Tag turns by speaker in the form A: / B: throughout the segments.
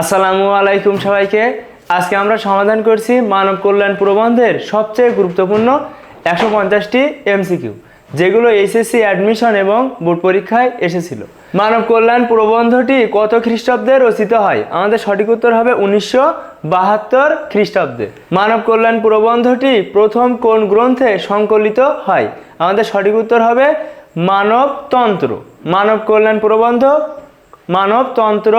A: আসসালামু আলাইকুম সবাইকে। আজকে আমরা সমাধান করছি মানব কল্যাণ প্রবন্ধের সবচেয়ে গুরুত্বপূর্ণ একশো পঞ্চাশটি এমসিকিউ যেগুলো এসএসসি অ্যাডমিশন এবং বোর্ড পরীক্ষায় এসেছিল। মানব কল্যাণ প্রবন্ধটি কত খ্রিস্টাব্দে রচিত হয়? আমাদের সঠিক উত্তর হবে উনিশশো বাহাত্তর খ্রিস্টাব্দে। মানব কল্যাণ প্রবন্ধটি প্রথম কোন গ্রন্থে সংকলিত হয়? আমাদের সঠিক উত্তর হবে মানবতন্ত্র। মানব কল্যাণ প্রবন্ধ মানবতন্ত্র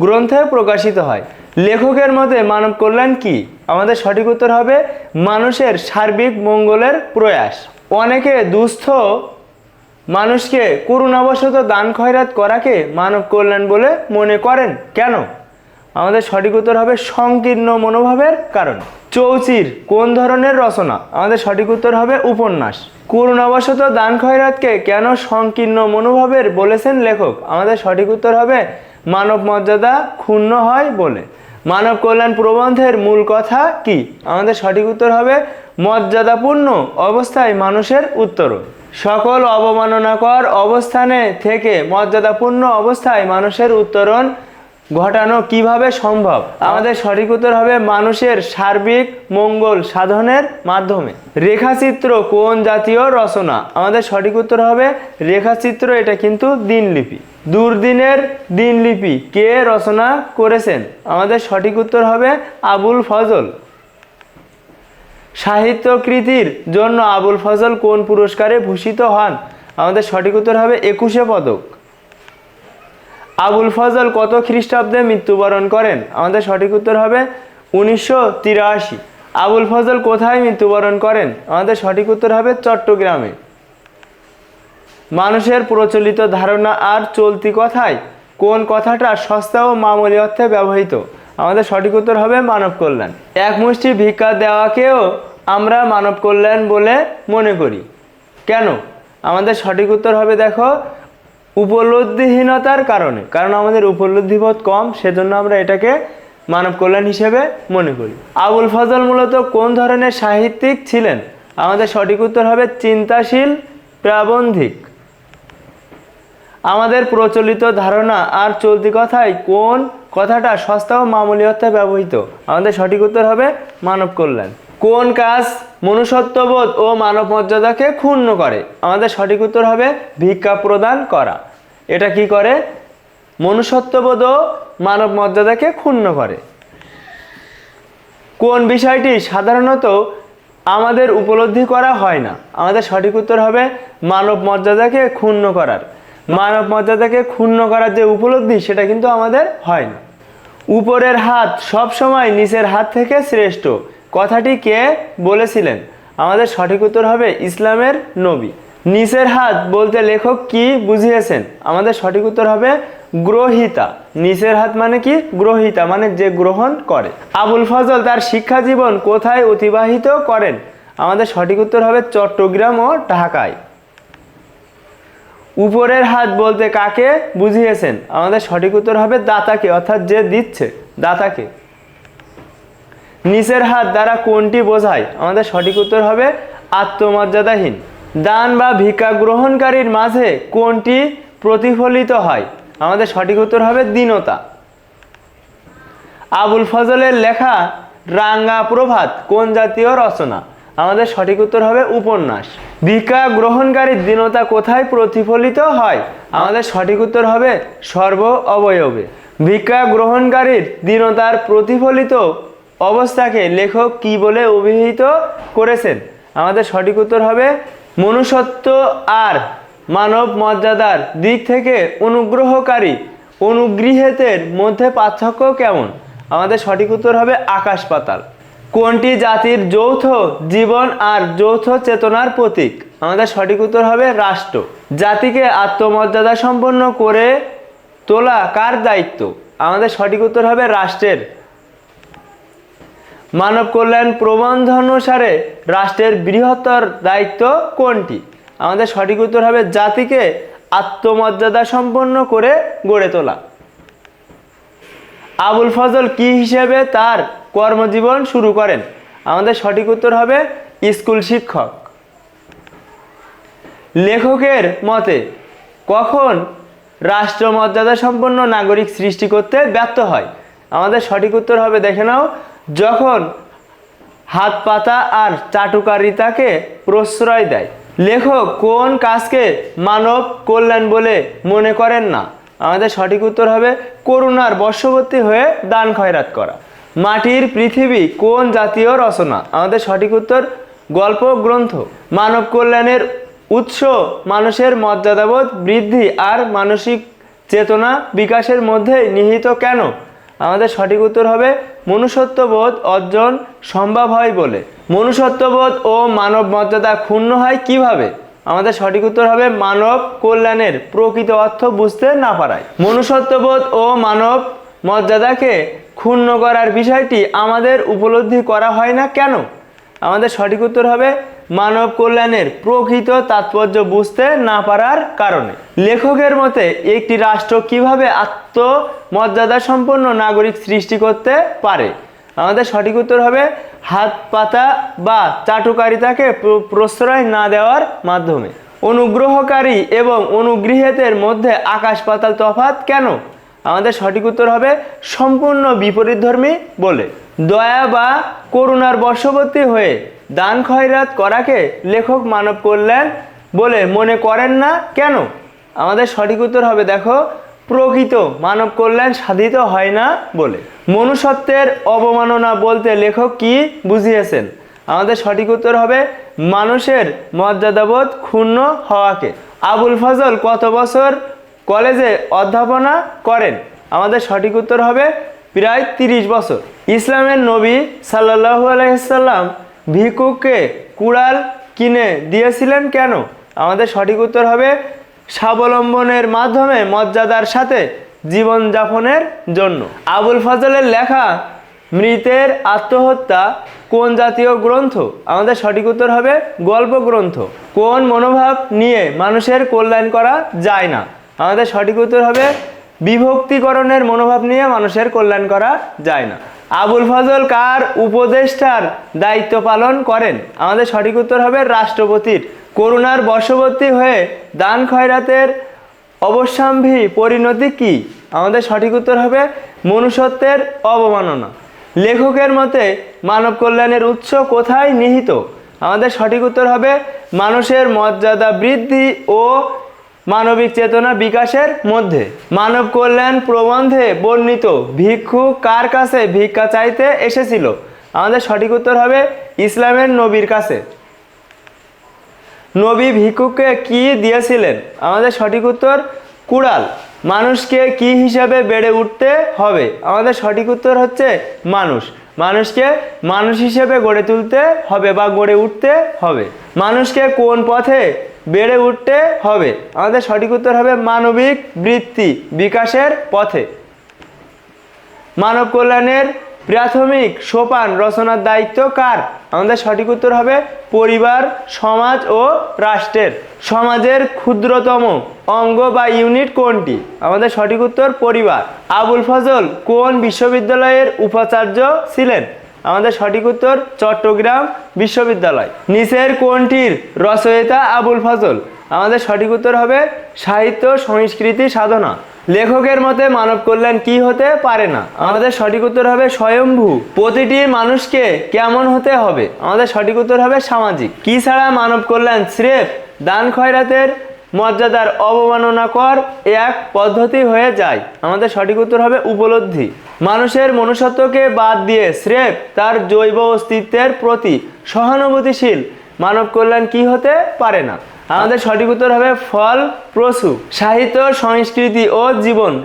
A: গ্রন্থে প্রকাশিত হয়। লেখকের মতে মানব কল্যাণ কি? আমাদের সঠিক উত্তর হবে মানুষের সার্বিক মঙ্গলের প্রয়াস। অনেকে দুস্থ মানুষকে করুণাবশত দান খয়রাত করাকে মানব কল্যাণ বলে মনে করেন। কেন? আমাদের সঠিক উত্তর হবে সংকীর্ণ মনোভাবের কারণ। চৌচির কোন ধরনের রচনা? আমাদের সঠিক উত্তর হবে উপন্যাস। করুণাবশত দান খয়রাতকে কেন সংকীর্ণ মনোভাবের বলেছেন লেখক? আমাদের সঠিক উত্তর হবে মানব মর্যাদা ক্ষুণ্ণ হয় বলে। মানব কল্যাণ প্রবন্ধের মূল কথা কি? আমাদের সঠিক উত্তর হবে মর্যাদাপূর্ণ অবস্থায় মানুষের উত্তরণ। সকল অবমাননাকর অবস্থানে থেকে মর্যাদাপূর্ণ অবস্থায় মানুষের উত্তরণ ঘটানো কীভাবে সম্ভব? আমাদের সঠিক উত্তর হবে মানুষের সার্বিক মঙ্গল সাধনের মাধ্যমে। রেখাচিত্র কোন জাতীয় রচনা? আমাদের সঠিক উত্তর হবে রেখাচিত্র, এটা কিন্তু দিনলিপি। দুর্দিনের দিনলিপি কে রচনা করেছেন? আমাদের সঠিক উত্তর হবে আবুল ফজল। সাহিত্যকৃতির জন্য আবুল ফজল কোন পুরস্কারে ভূষিত হন? আমাদের সঠিক উত্তর হবে একুশে পদক। আবুল ফজল কত খ্রিস্টাব্দে মৃত্যুবরণ করেন? আমাদের সঠিক উত্তর হবে উনিশশো তিরাশি। আবুল ফজল কোথায় মৃত্যুবরণ করেন? আমাদের সঠিক উত্তর হবে চট্টগ্রামে। মানুষের প্রচলিত ধারণা আর চলতি কথায় কোন কথাটা সস্তা ও মামুলি অর্থে ব্যবহৃত? আমাদের সঠিক উত্তর হবে মানব কল্যাণ। এক মুষ্টি ভিক্ষা দেওয়াকেও আমরা মানব কল্যাণ বলে মনে করি। কেন? আমাদের সঠিক উত্তর হবে দেখো, উপলব্ধিহীনতার কারণে। কারণ আমাদের উপলব্ধিবোধ কম, সেজন্য আমরা এটাকে মানব কল্যাণ হিসেবে মনে করি। আবুল ফজল মূলত কোন ধরনের সাহিত্যিক ছিলেন? আমাদের সঠিক উত্তর হবে চিন্তাশীল প্রাবন্ধিক। আমাদের প্রচলিত ধারণা আর চলতি কথায় কোন কথাটা সস্তা ও মামুলি অর্থে ব্যবহৃত? আমাদের সঠিক উত্তর হবে মানব কল্যাণ। কোন কাজ মনুষ্যত্ববোধ ও মানব মর্যাদাকে ক্ষুণ্ণ করে? আমাদের সঠিক উত্তর হবে ভিক্ষা প্রদান করা। এটা কি করে? মনুষ্যত্ববোধ ও মানব মর্যাদাকে ক্ষুণ্ণ করে। কোন বিষয়টি সাধারণত আমাদের উপলব্ধি করা হয় না? আমাদের সঠিক উত্তর হবে মানব মর্যাদাকে ক্ষুণ্ণ করার। মানব মর্যাদাকে ক্ষুণ্ণ করার যে উপলব্ধি, সেটা কিন্তু আমাদের হয় না উপরের হাত সব সময় নিচের হাত থেকে শ্রেষ্ঠ। কথাটি কে বলেছিলেন? আমাদের সঠিক উত্তর হবে ইসলামের নবী। নিচের হাত বলতে লেখক কি বুঝিয়েছেন? আমাদের সঠিক উত্তর হবে গ্রহিতা। নিচের হাত মানে কি? গ্রহিতা মানে যে গ্রহণ করে। আবুল ফজল তার শিক্ষা জীবন কোথায় অতিবাহিত করেন? আমাদের সঠিক উত্তর হবে চট্টগ্রাম ও ঢাকায়। উপরের হাত বলতে কাকে বুঝিয়েছেন? আমাদের সঠিক উত্তর হবে দাতাকে, অর্থাৎ যে দিচ্ছে, দাতাকে। নিচের হাত দ্বারা কোনটি বোঝায়? আমাদের সঠিক উত্তর হবে আত্মমর্যাদাহীন। দান বা ভিক্ষা গ্রহণকারীর মাঝে কোনটি প্রতিফলিত হয়? আমাদের সঠিক উত্তর হবে দীনতা। আবুল ফজলের লেখা রাঙ্গা প্রভাত কোন জাতীয় রচনা? আমাদের সঠিক উত্তর হবে উপন্যাস। ভিক্ষা গ্রহণকারীর দীনতা কোথায় প্রতিফলিত হয়? আমাদের সঠিক উত্তর হবে সর্ব অবয়বে। ভিক্ষা গ্রহণকারীর দীনতার প্রতিফলিত অবস্থাকে লেখক কি বলে অভিহিত করেছেন? আমাদের সঠিক উত্তর হবে মনুষ্যত্ব আর মানব মর্যাদার দিক থেকে অনুগ্রহকারী। অনুগৃহীতের মধ্যে পার্থক্য কেমন? আমাদের সঠিক উত্তর হবে আকাশ পাতাল। কোনটি জাতির যৌথ জীবন আর যৌথ চেতনার প্রতীক? আমাদের সঠিক উত্তর হবে রাষ্ট্র। জাতিকে আত্মমর্যাদা সম্পন্ন করে তোলা কার দায়িত্ব? আমাদের সঠিক উত্তর হবে রাষ্ট্রের। মানব কল্যাণ প্রবন্ধ অনুসারে রাষ্ট্রের বৃহত্তর দায়িত্ব কোনটি? আমাদের সঠিক উত্তর হবে জাতিকে আত্মমর্যাদা সম্পন্ন করে গড়ে তোলা। আবুল ফজল কি হিসেবে তার কর্মজীবন শুরু করেন? আমাদের সঠিক উত্তর হবে স্কুল শিক্ষক। লেখকের মতে, কখন রাষ্ট্র মর্যাদা সম্পন্ন নাগরিক সৃষ্টি করতে ব্যর্থ হয়? আমাদের সঠিক উত্তর হবে, দেখে নাও, যখন হাত পাতা আর চাটুকারিতাকে প্রশ্রয় দেয়। লেখক কোন কাজকে মানব কল্যাণ বলে মনে করেন না? আমাদের সঠিক উত্তর হবে করুণার বর্ষবর্তী হয়ে দান খয়রাত করা। মাটির পৃথিবী কোন জাতীয় রচনা? আমাদের সঠিক উত্তর গল্প, গ্রন্থ। মানব কল্যাণের উৎস মানুষের মর্যাদাবোধ বৃদ্ধি আর মানসিক চেতনা বিকাশের মধ্যে নিহিত কেন? আমাদের সঠিক উত্তর হবে মনুষ্যত্ববোধ অর্জন সম্ভব হয় বলে। মনুষ্যত্ববোধ ও মানব মর্যাদা ক্ষুণ্ণ হয় কীভাবে? আমাদের সঠিক উত্তর হবে মানব কল্যাণের প্রকৃত অর্থ বুঝতে না পারায়। মনুষ্যত্ববোধ ও মানব মর্যাদাকে ক্ষুণ্ণ করার বিষয়টি আমাদের উপলব্ধি করা হয় না কেন? আমাদের সঠিক উত্তর হবে মানব কল্যাণের প্রকৃত তাৎপর্য বুঝতে না পারার কারণে। লেখকের মতে, একটি রাষ্ট্র কীভাবে আত্মমর্যাদা সম্পন্ন নাগরিক সৃষ্টি করতে পারে? আমাদের সঠিক উত্তর হবে হাত, পাতা বা চাটুকারিতাকে প্রশ্রয় না দেওয়ার মাধ্যমে। অনুগ্রহকারী এবং অনুগৃহীতের মধ্যে আকাশ পাতাল তফাৎ কেন? আমাদের সঠিক উত্তর হবে সম্পূর্ণ বিপরীতধর্মী বলে। দয়া বা করুণার বর্ষবর্তী হয়ে দান খয়রাত করাকে লেখক মানব কল্যাণ বলে মনে করেন না কেন? আমাদের সঠিক উত্তর হবে দেখো প্রকৃত মানব কল্যাণ সাধিত হয় না বলে। মনুষ্যত্বের অবমাননা বলতে লেখক কি বুঝিয়েছেন? আমাদের সঠিক উত্তর হবে, মানুষের মর্যাদাবোধ ক্ষুণ্ণ হওয়াকে। আবুল ফজল কত বছর কলেজে অধ্যাপনা করেন? আমাদের সঠিক উত্তর হবে, প্রায় তিরিশ বছর। ইসলামের নবী সাল্লাহু আলাইসাল্লাম ভিক্ষুককে কুড়াল কিনে দিয়েছিলেন কেন? আমাদের সঠিক উত্তর হবে স্বাবলম্বনের মাধ্যমে মর্যাদার সাথে জীবনযাপনের জন্য। আবুল ফজলের লেখা, মৃতের আত্মহত্যা কোন জাতীয় গ্রন্থ? আমাদের সঠিক উত্তর হবে গল্প গ্রন্থ কোন মনোভাব নিয়ে মানুষের কল্যাণ করা যায় না? আমাদের সঠিক উত্তর হবে বিভক্তিকরণের মনোভাব নিয়ে মানুষের কল্যাণ করা যায় না। আবুল ফজল কার উপদেষ্টার দায়িত্ব পালন করেন? আমাদের সঠিক উত্তর হবে রাষ্ট্রপতির করুণার বশবর্তী হয়ে দান খয়রাতের অবশ্যম্ভী পরিণতি কি? আমাদের সঠিক উত্তর হবে মনুষ্যত্বের অবমাননা। লেখকের মতে, মানব কল্যাণের উৎস কোথায় নিহিত? আমাদের সঠিক উত্তর হবে মানুষের মর্যাদা বৃদ্ধি ও মানবিক চেতনা বিকাশের মধ্যে। মানব কল্যাণ প্রবন্ধে বর্ণিত ভিক্ষু কার কাছে ভিক্ষা চাইতে এসেছিল? আমাদের সঠিক উত্তর হবে ইসলামের নবীর কাছে। নবী ভিক্ষুককে কি দিয়েছিলেন? আমাদের সঠিক উত্তর, কুড়াল। মানুষকে কি হিসাবে বেড়ে উঠতে হবে? আমাদের সঠিক উত্তর হচ্ছে মানুষ। মানুষকে মানুষ হিসেবে গড়ে তুলতে হবে বা গড়ে উঠতে হবে। মানুষকে কোন পথে বেড়ে উঠতে হবে? আমাদের সঠিক উত্তর হবে মানবিক বৃত্তি, বিকাশের পথে। মানব কল্যাণের প্রাথমিক সোপান রচনার দায়িত্ব কার? আমাদের সঠিক উত্তর হবে পরিবার, সমাজ ও রাষ্ট্রের। সমাজের ক্ষুদ্রতম অঙ্গ বা ইউনিট কোনটি? আমাদের সঠিক উত্তর পরিবার। আবুল ফজল কোন বিশ্ববিদ্যালয়ের উপাচার্য ছিলেন? আমাদের সঠিক উত্তর চট্টগ্রাম বিশ্ববিদ্যালয়। নিচের কোনটির রচয়িতা আবুল ফজল? আমাদের সঠিক উত্তর হবে সাহিত্য সংস্কৃতি সাধনা। লেখকের মতে মানব কল্যাণ কি হতে পারে না? আমাদের সঠিক উত্তর হবে স্বয়ম্ভু। প্রতিটি মানুষকে কেমন হতে হবে? আমাদের সঠিক উত্তর হবে সামাজিক। কি ছাড়া মানব কল্যাণ স্রেফ দান খয়রাতের মর্যাদার অবমাননা কর এক পদ্ধতি হয়ে যায়? আমাদের সঠিক উত্তর হবে উপলব্ধি। মানুষের মনুষ্যত্বকে বাদ দিয়ে স্রেফ তার জৈব অস্তিত্বের প্রতি সহানুভূতিশীল মানব কল্যাণ কি হতে পারে না? আমাদের সঠিক উত্তর হবে ফল প্রসূ। সাহিত্য, সংস্কৃতি ও জীবন।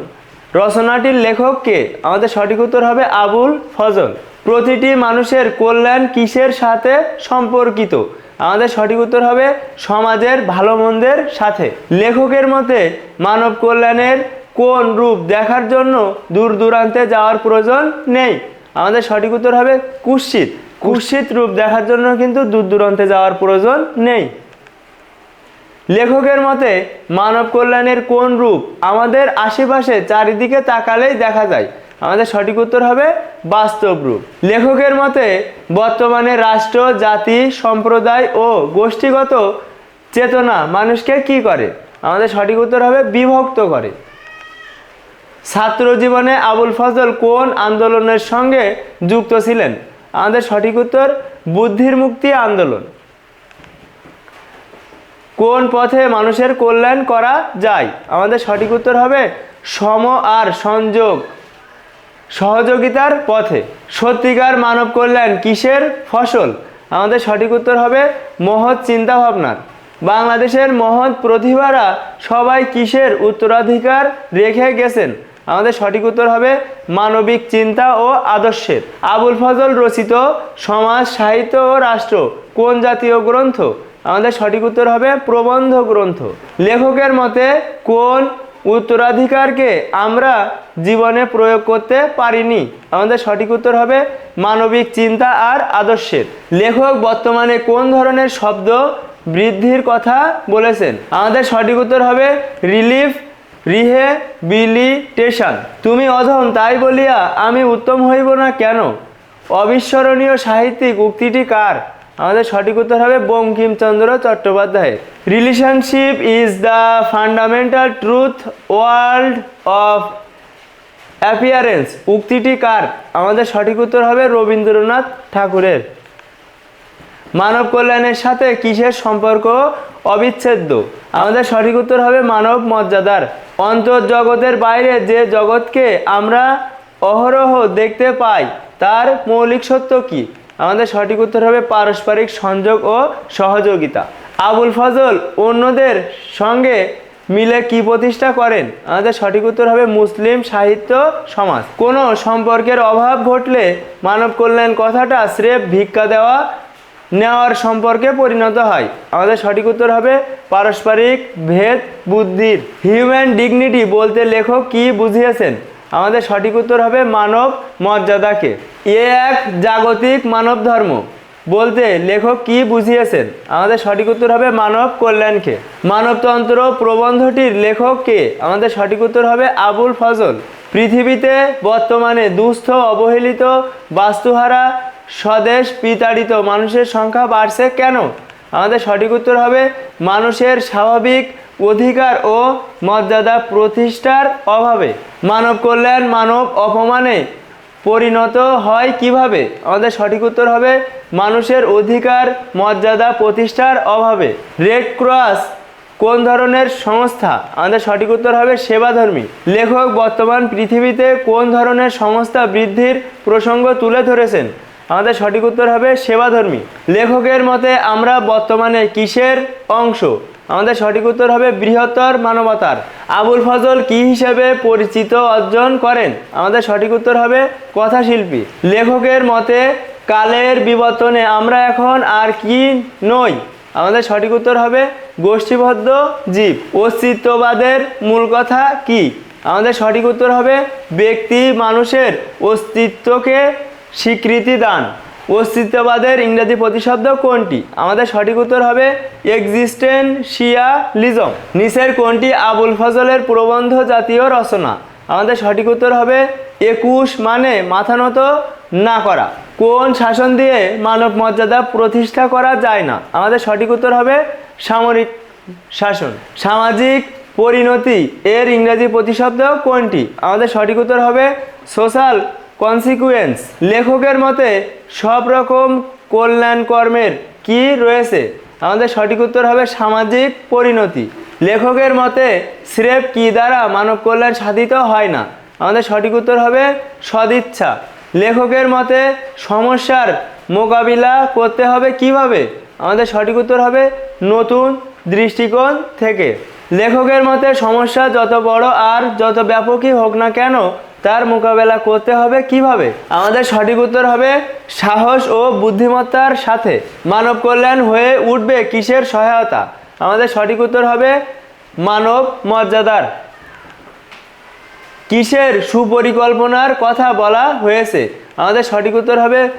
A: রচনাটির লেখককে আমাদের সঠিক উত্তর হবে আবুল ফজল। প্রতিটি মানুষের কল্যাণ কিসের সাথে সম্পর্কিত? আমাদের সঠিক উত্তর হবে সমাজের ভালো মন্দের সাথে। লেখকের মতে, মানব কল্যাণের কোন রূপ দেখার জন্য দূর দূরান্তে যাওয়ার প্রয়োজন নেই। আমাদের সঠিক উত্তর হবে কুৎসিত। কুৎসিত রূপ দেখার জন্য কিন্তু দূর দূরান্তে যাওয়ার প্রয়োজন নেই। লেখকের মতে, মানব কল্যাণের কোন রূপ আমাদের আশেপাশে চারিদিকে তাকালেই দেখা যায়? আমাদের সঠিক উত্তর হবে বাস্তব রূপ। লেখকের মতে, বর্তমানে রাষ্ট্র, জাতি, সম্প্রদায় ও গোষ্ঠীগত চেতনা মানুষকে কি করে? আমাদের সঠিক উত্তর হবে বিভক্ত করে। ছাত্র জীবনে আবুল ফজল কোন আন্দোলনের সঙ্গে যুক্ত ছিলেন? আমাদের সঠিক উত্তর, বুদ্ধির মুক্তি আন্দোলন। কোন পথে মানুষের কল্যাণ করা যায়? আমাদের সঠিক উত্তর হবে সম আর সংযোগ। সহযোগিতার পথে। সত্যিকার মানব কল্যাণ কিসের ফসল? আমাদের সঠিক উত্তর হবে মহৎ চিন্তাভাবনার। বাংলাদেশের মহৎ প্রতিভারা সবাই কিসের উত্তরাধিকার রেখে গেছেন? আমাদের সঠিক উত্তর হবে মানবিক চিন্তা ও আদর্শের। আবুল ফজল রচিত সমাজ সাহিত্য ও রাষ্ট্র কোন জাতীয় গ্রন্থ? আমাদের সঠিক উত্তর হবে প্রবন্ধ গ্রন্থ। লেখকের মতে কোন উত্তরাধিকারকে আমরা জীবনে প্রয়োগ করতে পারিনি? আমাদের সঠিক উত্তর হবে মানবিক চিন্তা আর আদর্শের। লেখক বর্তমানে কোন ধরনের শব্দ বৃদ্ধির কথা বলেছেন? আমাদের সঠিক উত্তর হবে রিলিফ রিহেবিলিটেশন। তুমি অধম, তাই বলিয়া আমি উত্তম হইব না কেন? অবিস্মরণীয় সাহিত্যিক উক্তিটি কার? আমাদের সঠিক উত্তর হবে Bankimchandra Chattopadhyay. Relationship is the fundamental truth world of appearance উক্তিটি কার? আমাদের সঠিক উত্তর হবে রবীন্দ্রনাথ ঠাকুরের। মানব কল্যাণের সাথে কিসের সম্পর্ক? অবিচ্ছেদ্য। আমাদের সঠিক উত্তর হবে মানব মর্যাদার। অন্তর্জগতের বাইরে যে জগৎকে আমরা অহরহ দেখতে পাই, তার মৌলিক সত্য কি? আমাদের সঠিক উত্তর হবে পারস্পরিক সংযোগ ও সহযোগিতা। আবুল ফজল, অন্যদের সঙ্গে মিলে কি প্রতিষ্ঠা করেন? আমাদের সঠিক উত্তর হবে মুসলিম সাহিত্য সমাজ। কোনো সম্পর্কের অভাব ঘটলে মানব কল্যাণ কথাটা স্রেফ ভিক্ষা দেওয়া, নেওয়ার সম্পর্কে পরিণত হয়। আমাদের সঠিক উত্তর হবে পারস্পরিক ভেদ বুদ্ধির। হিউম্যান ডিগনিটি বলতে লেখক কি বুঝিয়েছেন? আমাদের সঠিক উত্তর হবে মানব মর্যাদাকে। এ এক জাগতিক মানব ধর্ম। বলতে লেখক কি বুঝিয়েছেন? আমাদের সঠিক উত্তর হবে মানব কল্যাণকে। মানবতন্ত্র প্রবন্ধটির লেখক কে? আমাদের সঠিক উত্তর হবে আবুল ফজল। পৃথিবীতে বর্তমানে দুস্থ, অবহেলিত, বাস্তুহারা, স্বদেশ বিতাড়িত মানুষের সংখ্যা বাড়ছে কেন? আমাদের সঠিক উত্তর হবে মানুষের স্বাভাবিক অধিকার ও মর্যাদা প্রতিষ্ঠার অভাবে মানব কল্যাণ, মানব অপমানে পরিণত হয় কীভাবে? আমাদের সঠিক উত্তর হবে মানুষের অধিকার, মর্যাদা প্রতিষ্ঠার অভাবে। রেড ক্রস কোন ধরনের সংস্থা? আমাদের সঠিক উত্তর হবে সেবাধর্মী। লেখক বর্তমান পৃথিবীতে কোন ধরনের সংস্থা বৃদ্ধির প্রসঙ্গ তুলে ধরেছেন? আমাদের সঠিক উত্তর হবে সেবাধর্মী। লেখকের মতে আমরা বর্তমানে কিসের অংশ? আমাদের সঠিক উত্তর হবে বৃহত্তর মানবতার। আবুল ফজল কি হিসেবে পরিচিত অর্জন করেন? আমাদের সঠিক উত্তর হবে কথাশিল্পী। লেখকের মতে, কালের বিবর্তনে আমরা এখন আর কি নই? আমাদের সঠিক উত্তর হবে গোষ্ঠীবদ্ধ জীব। অস্তিত্ববাদের মূল কথা কি? আমাদের সঠিক উত্তর হবে ব্যক্তি মানুষের অস্তিত্বকে স্বীকৃতি দান। অস্তিত্ববাদের ইংরেজি প্রতিশব্দ কোনটি? আমাদের সঠিক উত্তর হবে এক্সিস্টেন্সিয়ালিজম নিচের কোনটি আবুল ফজলের প্রবন্ধ জাতীয় রচনা? আমাদের সঠিক উত্তর হবে একুশ মানে মাথা নত না করা। কোন শাসন দিয়ে মানব মর্যাদা প্রতিষ্ঠা করা যায় না? আমাদের সঠিক উত্তর হবে সামরিক শাসন। সামাজিক পরিণতি এর ইংরেজি প্রতিশব্দ কোনটি? আমাদের সঠিক উত্তর হবে সোশ্যাল কনসিকুয়েন্স লেখকের মতে, সব রকম কল্যাণ কর্মের কি রয়েছে? আমাদের সঠিক উত্তর হবে সামাজিক পরিণতি। লেখকের মতে, স্রেফ কি দ্বারা মানব কল্যাণ সাধিত হয় না? আমাদের সঠিক উত্তর হবে সদিচ্ছা। লেখকের মতে, সমস্যার মোকাবিলা করতে হবে কীভাবে? আমাদের সঠিক উত্তর হবে নতুন দৃষ্টিকোণ থেকে। লেখকের মতে, সমস্যা যত বড় আর যত ব্যাপকই হোক না কেন তার মোকাবেলা করতে হবে কীভাবে? আমাদের সঠিক উত্তর হবে সাহস ও বুদ্ধিমত্তার সাথে। মানব কল্যাণ হয়ে উঠবে কিসের সহায়তা? আমাদের সঠিক উত্তর হবে মানব মর্যাদার। কিসের সুপরিকল্পনার কথা বলা হয়েছে? আমাদের সঠিক উত্তর হবে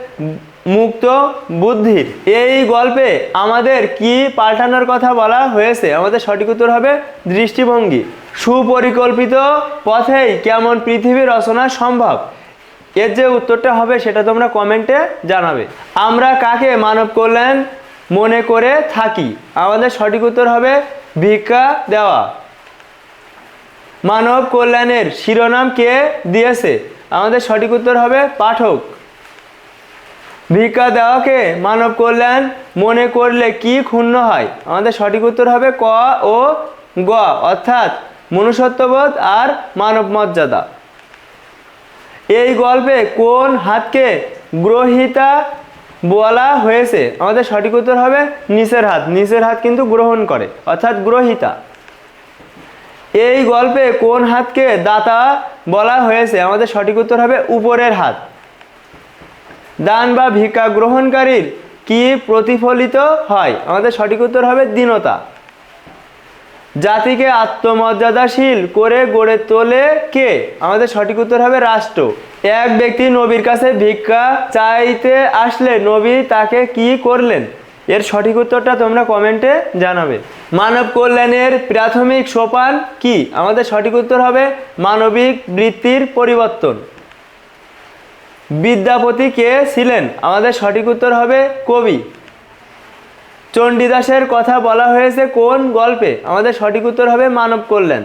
A: মুক্ত বুদ্ধির এই গল্পে আমাদের কি পাল্টানোর কথা বলা হয়েছে? আমাদের সঠিক উত্তর হবে দৃষ্টিভঙ্গি। সুপরিকল্পিত পথেই কেমন পৃথিবী রচনা সম্ভব? এর যে উত্তরটা হবে সেটা তোমরা কমেন্টে জানাবে। আমরা কাকে মানব কল্যাণ মনে করে থাকি? আমাদের সঠিক উত্তর হবে ভিক্ষা দেওয়া। মানব কল্যাণের শিরোনাম কে দিয়েছে? আমাদের সঠিক উত্তর হবে পাঠক। ভিক্ষা দেওয়াকে মানব কল্যাণ মনে করলে কি ক্ষুণ্ণ হয়? আমাদের সঠিক উত্তর হবে ক ও গ, অর্থাৎ মনুষ্যত্ববোধ আর মানব মর্যাদা এই গল্পে কোন হাতকে গ্রহিতা বলা হয়েছে? আমাদের সঠিক উত্তর হবে নিচের হাত। নিচের হাত কিন্তু গ্রহণ করে, অর্থাৎ গ্রহিতা। এই গল্পে কোন হাতকে দাতা বলা হয়েছে? আমাদের সঠিক উত্তর হবে উপরের হাত। দান বা ভিক্ষা গ্রহণকারীর কি প্রতিফলিত হয়? আমাদের সঠিক উত্তর হবে দীনতা। জাতিকে আত্মমর্যাদাশীল করে গড়ে তোলে কে? আমাদের সঠিক উত্তর হবে রাষ্ট্র। এক ব্যক্তি নবীর কাছে ভিক্ষা চাইতে আসলে নবী তাকে কি করলেন? এর সঠিক উত্তরটা তোমরা কমেন্টে জানাবে। মানব কল্যাণের প্রাথমিক সোপান কি? আমাদের সঠিক উত্তর হবে মানবিক বৃত্তির পরিবর্তন। বিদ্যাপতি কে ছিলেন। আমাদের সঠিক উত্তর হবে কবি। চণ্ডীদাসের কথা বলা হয়েছে কোন গল্পে? আমাদের সঠিক উত্তর হবে মানব কল্যাণ।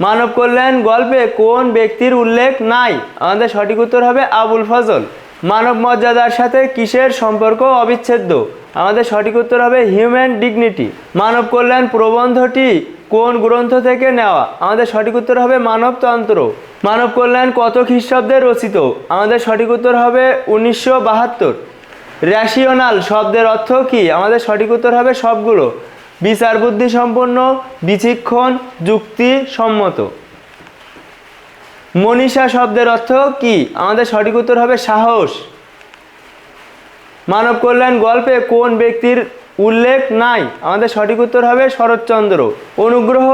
A: মানব কল্যাণ গল্পে কোন ব্যক্তির উল্লেখ নাই? আমাদের সঠিক উত্তর হবে আবুল ফজল। মানব মর্যাদার সাথে কিসের সম্পর্ক অবিচ্ছেদ্য? আমাদের সঠিক উত্তর হবে হিউম্যান ডিগনিটি মানব কল্যাণ প্রবন্ধটি কোন গ্রন্থ থেকে নেওয়া? আমাদের সঠিক উত্তর হবে মানবতন্ত্র। মানব কল্যাণ কত খ্রিস্টাব্দে রচিত? আমাদের সঠিক উত্তর হবে উনিশশো বাহাত্তর। র্যাশিওনাল শব্দের অর্থ কি? আমাদের সঠিক উত্তর হবে সবগুলো। বিচার বুদ্ধি সম্পন্ন, বিচিক্ষণ, যুক্তি সম্মত। মনীষা শব্দের অর্থ কি? আমাদের সঠিক উত্তর হবে সাহস। মানব কল্যাণ গল্পে কোন ব্যক্তির উল্লেখ নাই? আমাদের সঠিক উত্তর হবে শরৎচন্দ্র। অনুগ্রহ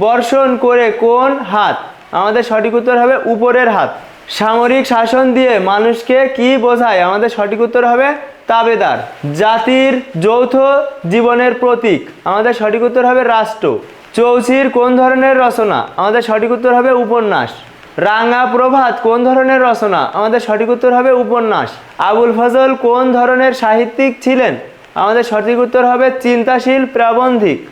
A: বর্ষণ করে কোন হাত? আমাদের সঠিক উত্তর হবে উপরের হাত। সামরিক শাসন দিয়ে মানুষকে কি বোঝায়? আমাদের সঠিক উত্তর হবে তাবেদার। জাতির যৌথ জীবনের প্রতীক। আমাদের সঠিক উত্তর হবে রাষ্ট্র। চৌচির কোন ধরনের রচনা? আমাদের সঠিক উত্তর হবে উপন্যাস। রাঙা প্রভাত, কোন ধরনের রচনা? আমাদের সঠিক উত্তর হবে উপন্যাস। আবুল ফজল কোন ধরনের সাহিত্যিক ছিলেন? আমাদের সঠিক উত্তর হবে চিন্তাশীল প্রাবন্ধিক।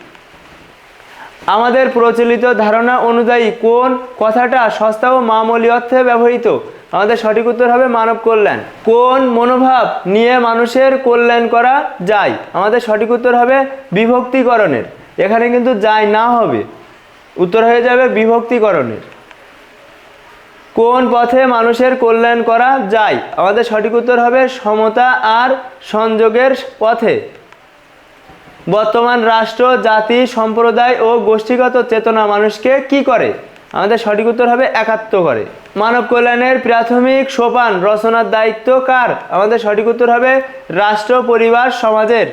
A: আমাদের প্রচলিত ধারণা অনুযায়ী কোন কথাটা সস্তা ও মামূলি অর্থে ব্যবহৃত? আমাদের সঠিক উত্তর হবে মানব কল্যাণ। কোন মনোভাব নিয়ে মানুষের কল্যাণ করা যায়? আমাদের সঠিক উত্তর হবে বিভক্তিকরণের। এখানে কিন্তু যায় না হবে। উত্তর হয়ে যাবে বিভক্তিকরণের। কোন পথে মানুষের কল্যাণ করা যায়? আমাদের সঠিক উত্তর হবে সমতা আর সংযোগের পথে। বর্তমান রাষ্ট্র, জাতি, সম্প্রদায় ও গোষ্ঠীগত চেতনা মানুষকে কি করে? আমাদের সঠিক উত্তর হবে একাত্ম করে। মানব কল্যাণের প্রাথমিক সোপান রচনার দায়িত্ব কার? আমাদের সঠিক উত্তর হবে রাষ্ট্র, পরিবার, সমাজের।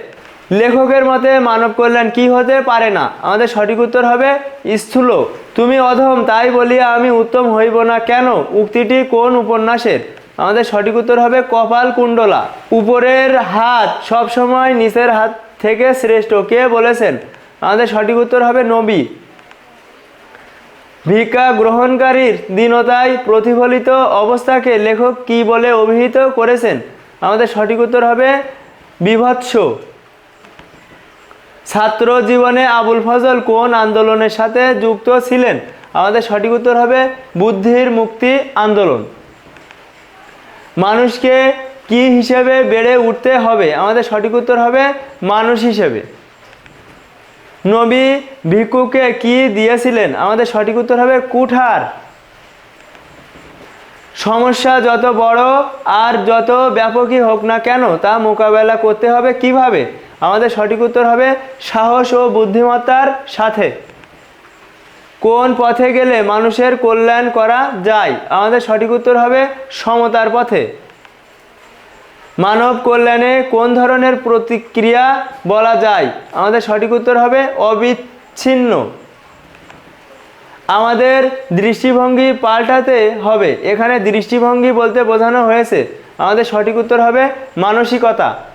A: লেখকের মতে মানব কল্যাণ কি হতে পারে না? আমাদের সঠিক উত্তর হবে স্থূল। তুমি অধম, তাই বলিয়া আমি উত্তম হইব না কেন? উক্তিটি কোন উপন্যাসের? আমাদের সঠিক উত্তর হবে কপাল কুণ্ডলা। উপরের হাত সবসময় নিচের হাত থেকে শ্রেষ্ঠ। কে বলেছেন? আমাদের সঠিক উত্তর হবে নবী। ভিক্ষা গ্রহণকারীর দীনতায় প্রতিফলিত অবস্থাকে লেখক কি বলে অভিহিত করেছেন? আমাদের সঠিক উত্তর হবে বিভৎস। ছাত্র জীবনে আবুল ফজল কোন আন্দোলনের সাথে যুক্ত ছিলেন? আমাদের সঠিক উত্তর হবে বুদ্ধির মুক্তি আন্দোলন। মানুষকে কি হিসেবে বেড়ে উঠতে হবে? আমাদের সঠিক উত্তর হবে মানুষ হিসেবে। নবী ভিক্ষুকে কি দিয়েছিলেন? আমাদের সঠিক উত্তর হবে কুঠার। সমস্যা যত বড় আর যত ব্যাপকই হোক না কেন তা মোকাবেলা করতে হবে কীভাবে? আমাদের সঠিক উত্তর হবে সাহস ও বুদ্ধিমত্তার সাথে। কোন পথে গেলে মানুষের কল্যাণ করা যায়? আমাদের সঠিক উত্তর হবে সমতার পথে। মানব কল্যাণে কোন ধরনের প্রতিক্রিয়া বলা যায়? আমাদের সঠিক উত্তর হবে অবিচ্ছিন্ন। আমাদের দৃষ্টিভঙ্গি পাল্টাতে হবে। এখানে দৃষ্টিভঙ্গি বলতে বোঝানো হয়েছে। আমাদের সঠিক উত্তর হবে মানসিকতা।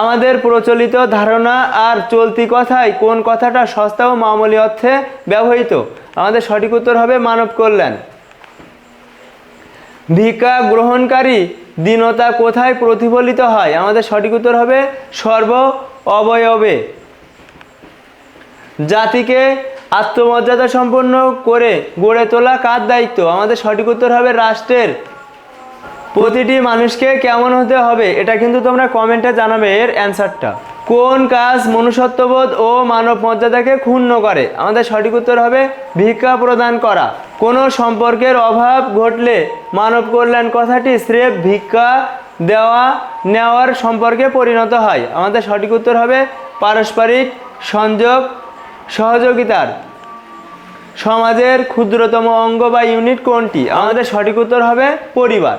A: আমাদের প্রচলিত ধারণা আর চলতি কথায় কোন কথাটা সস্তা ও মামূলি অর্থে ব্যবহৃত? আমাদের সঠিক উত্তর হবে মানব কল্যাণ। ভিক্ষা গ্রহণকারী দীনতা কোথায় প্রতিফলিত হয়? আমাদের সঠিক উত্তর হবে সর্ব অবয়বে। জাতিকে আত্মমর্যাদা সম্পন্ন করে গড়ে তোলা কার দায়িত্ব? আমাদের সঠিক উত্তর হবে রাষ্ট্রের প্রতিটি মানুষকে কেমন হতে হবে, এটা কিন্তু তোমরা কমেন্টে জানাবে এর অ্যান্সারটা। কোন কাজ মনুষ্যত্ববোধ ও মানব মর্যাদাকে ক্ষুণ্ণ করে? আমাদের সঠিক উত্তর হবে ভিক্ষা প্রদান করা। কোনো সম্পর্কের অভাব ঘটলে মানব কল্যাণ কথাটি স্রেফ ভিক্ষা দেওয়া নেওয়ার সম্পর্কে পরিণত হয়। আমাদের সঠিক উত্তর হবে পারস্পরিক সংযোগ সহযোগিতার। সমাজের ক্ষুদ্রতম অঙ্গ বা ইউনিট কোনটি? আমাদের সঠিক উত্তর হবে পরিবার।